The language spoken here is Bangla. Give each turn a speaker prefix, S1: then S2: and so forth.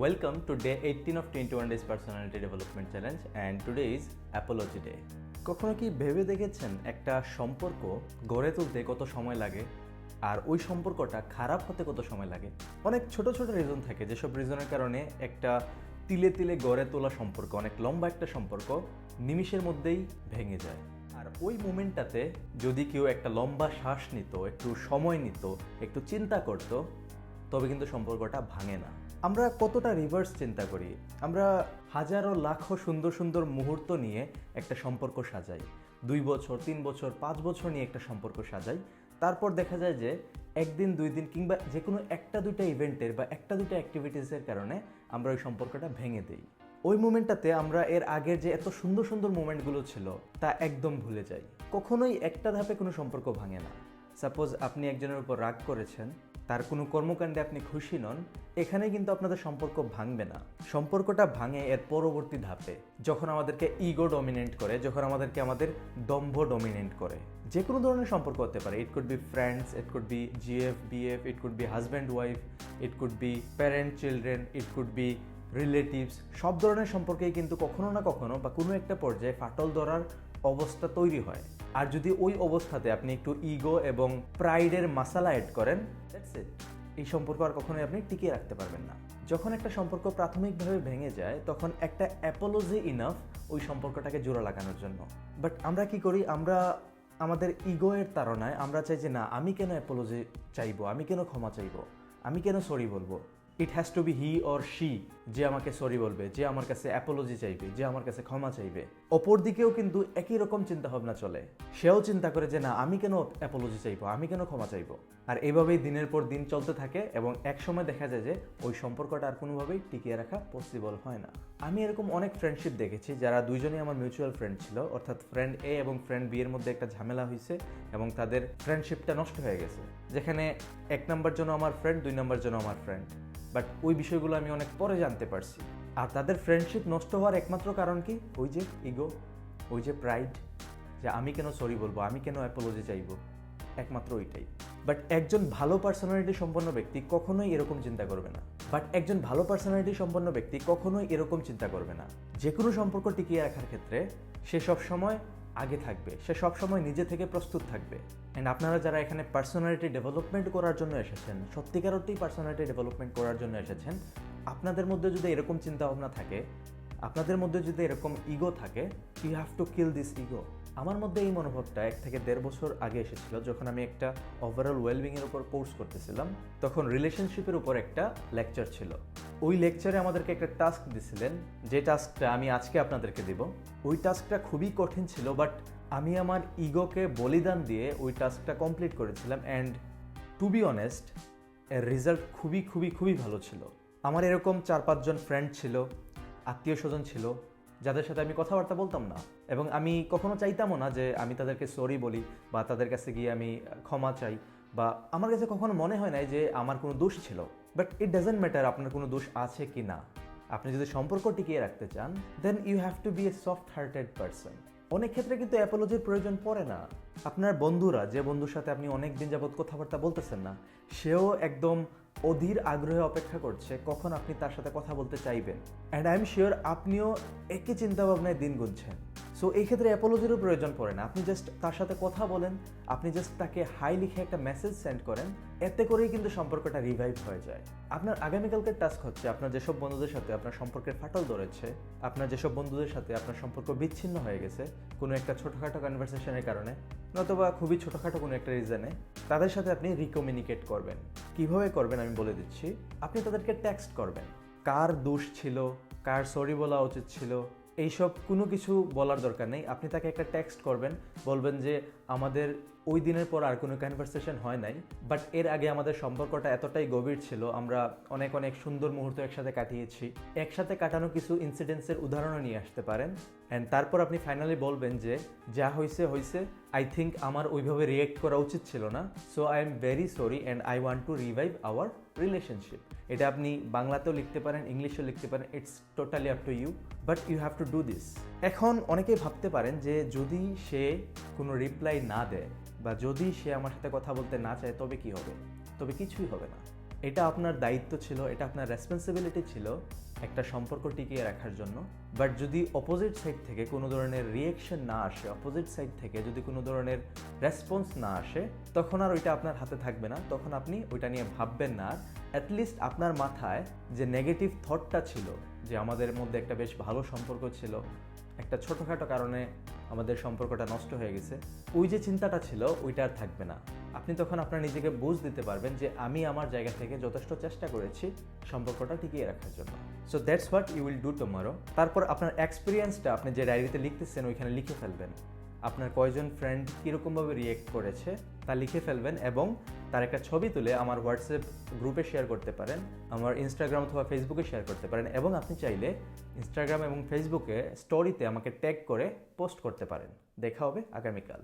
S1: Welcome to day 18 of 21 days personality development challenge and today is apology day. কখনো কি ভেবে দেখেছেন একটা সম্পর্ক গড়ে তুলতে কত সময় লাগে? আর ওই সম্পর্কটা খারাপ হতে কত সময় লাগে? অনেক ছোট ছোট রিজন থাকে, যেসব রিজনের কারণে একটা তিলে তিলে গড়ে তোলা সম্পর্ক, অনেক লম্বা একটা সম্পর্ক নিমিষের মধ্যেই ভেঙে যায়। আর ওই মোমেন্টটাতে যদি কেউ একটা লম্বা শ্বাস নিত, একটু সময় নিত, একটু চিন্তা করতো, তবে কিন্তু সম্পর্কটা ভাঙে না। আমরা কতটা রিভার্স চিন্তা করি? আমরা হাজারো, লাখো সুন্দর সুন্দর মুহূর্ত নিয়ে একটা সম্পর্ক সাজাই। দুই বছর, তিন বছর, পাঁচ বছর নিয়ে একটা সম্পর্ক সাজাই। তারপর দেখা যায় যে একদিন, দুই দিন কিংবা যে কোনো একটা দুইটা ইভেন্টের বা একটা দুইটা অ্যাক্টিভিটিসের কারণে আমরা ওই সম্পর্কটা ভেঙে দিই। ওই মোমেন্টটাতে আমরা এর আগের যে এত সুন্দর সুন্দর মোমেন্টগুলো ছিল, তা একদম ভুলে যাই। কখনোই একটা ধাপে কোনো সম্পর্ক ভাঙে না। সাপোজ আপনি একজনের উপর রাগ করেছেন তার কোনো কর্মকাণ্ডে আপনি খুশি নন এখানে কিন্তু আপনাদের সম্পর্ক ভাঙবে না। সম্পর্কটা ভাঙে এর পরবর্তী ধাপে, যখন আমাদেরকে ইগো ডমিনেন্ট করে, যখন আমাদেরকে আমাদের দম্ভ ডমিনেন্ট করে। যে কোনো ধরনের সম্পর্ক হতে পারে it could be friends it could be GF BF it could be husband wife it could be parent children it could be relatives সব ধরনের সম্পর্কেই কিন্তু কখনো না কখনো বা কোনো একটা পর্যায়ে ফাটল ধরার অবস্থা তৈরি হয়। আর যদি ওই অবস্থাতে আপনি একটু ইগো এবং প্রাইডের মাসালা অ্যাড করেন এই সম্পর্ক আর কখনোই আপনি টিকিয়ে রাখতে পারবেন না। যখন একটা সম্পর্ক প্রাথমিকভাবে ভেঙে যায়, তখন একটা অ্যাপোলজি ইনাফ ওই সম্পর্কটাকে জোড়া লাগানোর জন্য। বাট আমরা কি করি? আমরা আমাদের ইগোয়ের তাড়নায় আমরা চাই যে, না, আমি কেন অ্যাপোলজি চাইব? আমি কেন ক্ষমা চাইব? আমি কেন সরি বলব? It has to be he or she যে আমাকে সরি বলবে, যে আমার কাছে অ্যাপোলজি চাইবে, যে আমার কাছে ক্ষমা চাইবে। অপর দিকেও কিন্তু একই রকম চিন্তা ভাবনা চলে। সেও চিন্তা করে যে, না, আমি কেন অ্যাপোলজি চাইব? আমি কেন ক্ষমা চাইব? আর এভাবেই দিনের পর দিন চলতে থাকে এবং এক সময় দেখা যায় যে, ওই সম্পর্কটা আর কোনোভাবেই টিকিয়ে রাখা পসিবল হয় না। আমি এরকম অনেক ফ্রেন্ডশিপ দেখেছি যারা দুইজনই আমার মিউচুয়াল ফ্রেন্ড ছিল। অর্থাৎ ফ্রেন্ড এ এবং ফ্রেন্ড বি এর মধ্যে একটা ঝামেলা হয়েছে এবং তাদের ফ্রেন্ডশিপটা নষ্ট হয়ে গেছে। যেখানে এক নম্বর জন্য আমার ফ্রেন্ড দুই নম্বর জন্য আমার ফ্রেন্ড বাট ওই বিষয়গুলো আমি অনেক পরে জানতে পারছি। আর তাদের ফ্রেন্ডশিপ নষ্ট হওয়ার একমাত্র কারণ কি? ওই যে ইগো ওই যে প্রাইড যে আমি কেন সরি বলব, আমি কেন অ্যাপোলজি চাইব? একমাত্র ওইটাই। বাট একজন ভালো পার্সোনালিটি সম্পন্ন ব্যক্তি কখনোই এরকম চিন্তা করবে না। বাট একজন ভালো পার্সোনালিটি সম্পন্ন ব্যক্তি কখনোই এরকম চিন্তা করবে না। যে কোনো সম্পর্ক টিকিয়ে রাখার ক্ষেত্রে সে সব সময় আগে থাকবে। সে সবসময় নিজে থেকে প্রস্তুত থাকবে। অ্যান্ড আপনারা যারা এখানে পার্সোনালিটি ডেভেলপমেন্ট করার জন্য এসেছেন সত্যিকার অর্থেই পার্সোনালিটি ডেভেলপমেন্ট করার জন্য এসেছেন, আপনাদের মধ্যে যদি এরকম চিন্তা ভাবনা থাকে, আপনাদের মধ্যে যদি এরকম ইগো থাকে you have to kill this ego আমার মধ্যে এই মনোভাবটা এক থেকে দেড় বছর আগে এসেছিল, যখন আমি একটা ওভারঅল ওয়েলবিং এর উপর কোর্স করতেছিলাম। তখন রিলেশনশিপের উপর একটা লেকচার ছিল। ওই লেকচারে আমাদেরকে একটা টাস্ক দিছিলেন, যে টাস্কটা আমি আজকে আপনাদেরকে দিব। ওই টাস্কটা খুবই কঠিন ছিল বাট আমি আমার ইগোকে বলিদান দিয়ে ওই টাস্কটা কমপ্লিট করেছিলাম অ্যান্ড টু বি অনেস্ট এর রেজাল্ট খুবই খুবই খুবই ভালো ছিল। আমার এরকম চার পাঁচজন ফ্রেন্ড ছিল আত্মীয় স্বজন ছিল যাদের সাথে আমি কথাবার্তা বলতাম না। এবং আমি কখনো চাইতামও না যে আমি তাদেরকে সরি বলি বা তাদের কাছে গিয়ে আমি ক্ষমা চাই বা আমার কাছে কখনো মনে হয় নাই যে আমার কোনো দোষ ছিল। বাট ইট ডাজেন্ট ম্যাটার আপনার কোনো দোষ আছে কি না আপনি যদি সম্পর্ক টিকিয়ে রাখতে চান then you have to be a soft hearted person অনেক ক্ষেত্রে কিন্তু অ্যাপোলজির প্রয়োজন পড়ে না। আপনার বন্ধুরা, যে বন্ধুর সাথে আপনি অনেক দিন যাবৎ কথাবার্তা বলতেছেন না, সেও একদম অধীর আগ্রহে অপেক্ষা করছে কখন আপনি তার সাথে কথা বলতে চাইবেন। অ্যান্ড আই এম শিওর আপনিও একই চিন্তাভাবনায় দিন গুনছেন। সো এই ক্ষেত্রে অ্যাপোলজিরও প্রয়োজন পড়ে না। আপনি জাস্ট তার সাথে কথা বলেন, আপনি জাস্ট তাকে হাই লিখে একটা মেসেজ সেন্ড করেন, এতে করেই কিন্তু সম্পর্কটা রিভাইভ হয়ে যায়। আপনার আগামীকালকের টাস্ক হচ্ছে আপনার যেসব বন্ধুদের সাথে আপনার সম্পর্কের ফাটল ধরেছে, আপনার যেসব বন্ধুদের সাথে আপনার সম্পর্ক বিচ্ছিন্ন হয়ে গেছে, কোনো একটা ছোটোখাটো কনভারসেশনের কারণে, নতুবা খুবই ছোটোখাটো কোনো একটা রিজনে তাদের সাথে আপনি রিকমিউনিকেট করবেন। কীভাবে করবেন আমি বলে দিচ্ছি, আপনি তাদেরকে টেক্সট করবেন। কার দোষ ছিল, কার সরি বলা উচিত ছিল এইসব কোনো কিছু বলার দরকার নেই। আপনি তাকে একটা টেক্সট করবেন, বলবেন যে, আমাদের ওই দিনের পর আর কোনো কনভারসেশন হয় নাই বাট এর আগে আমাদের সম্পর্কটা এতটাই গভীর ছিল, আমরা অনেক অনেক সুন্দর মুহূর্ত একসাথে কাটিয়েছি। একসাথে কাটানো কিছু ইনসিডেন্টসের উদাহরণও নিয়ে আসতে পারেন। অ্যান্ড তারপর আপনি ফাইনালি বলবেন যে, যা হয়েছে হয়েছে আই থিঙ্ক আমার ওইভাবে রিয়েক্ট করা উচিত ছিল না। So I am very sorry and I want to revive our relationship এটা আপনি বাংলাতেও লিখতে পারেন, ইংলিশেও লিখতে পারেন। It's totally up to you but you have to do this এখন অনেকেই ভাবতে পারেন যে, যদি সে কোনো রিপ্লাই না দেয় বা যদি সে আমার সাথে কথা বলতে না চায়, তবে কি হবে? তবে কিছুই হবে না। এটা আপনার দায়িত্ব ছিল, এটা আপনার রেসপন্সিবিলিটি ছিল একটা সম্পর্ক টিকিয়ে রাখার জন্য। বাট যদি অপোজিট সাইড থেকে কোনো ধরনের রিয়েকশন না আসে অপোজিট সাইড থেকে যদি কোনো ধরনের রেসপন্স না আসে, তখন আর ওইটা আপনার হাতে থাকবে না। তখন আপনি ওইটা নিয়ে ভাববেন না। অ্যাটলিস্ট আপনার মাথায় যে নেগেটিভ থটটা ছিল, যে আমাদের মধ্যে একটা বেশ ভালো সম্পর্ক ছিল, একটা ছোটোখাটো কারণে আমাদের সম্পর্কটা নষ্ট হয়ে গেছে। ওই যে চিন্তাটা ছিল, ওইটা আর থাকবে না। আপনি তখন আপনার নিজেকে বুঝ দিতে পারবেন যে আমি আমার জায়গা থেকে যথেষ্ট চেষ্টা করেছি সম্পর্কটা টিকিয়ে রাখার জন্য। So that's what you will do tomorrow তারপর আপনার এক্সপিরিয়েন্সটা আপনি যে ডায়েরিতে লিখতেছেন, ওইখানে লিখে ফেলবেন। আপনার কয়জন ফ্রেন্ড কীরকমভাবে রিয়েক্ট করেছে তা লিখে ফেলবেন এবং তার একটা ছবি তুলে আমার হোয়াটসঅ্যাপ গ্রুপে শেয়ার করতে পারেন, আমার ইনস্টাগ্রাম অথবা ফেসবুকে শেয়ার করতে পারেন এবং আপনি চাইলে ইনস্টাগ্রাম এবং ফেসবুকে স্টোরিতে আমাকে ট্যাগ করে পোস্ট করতে পারেন। দেখা হবে আগামীকাল।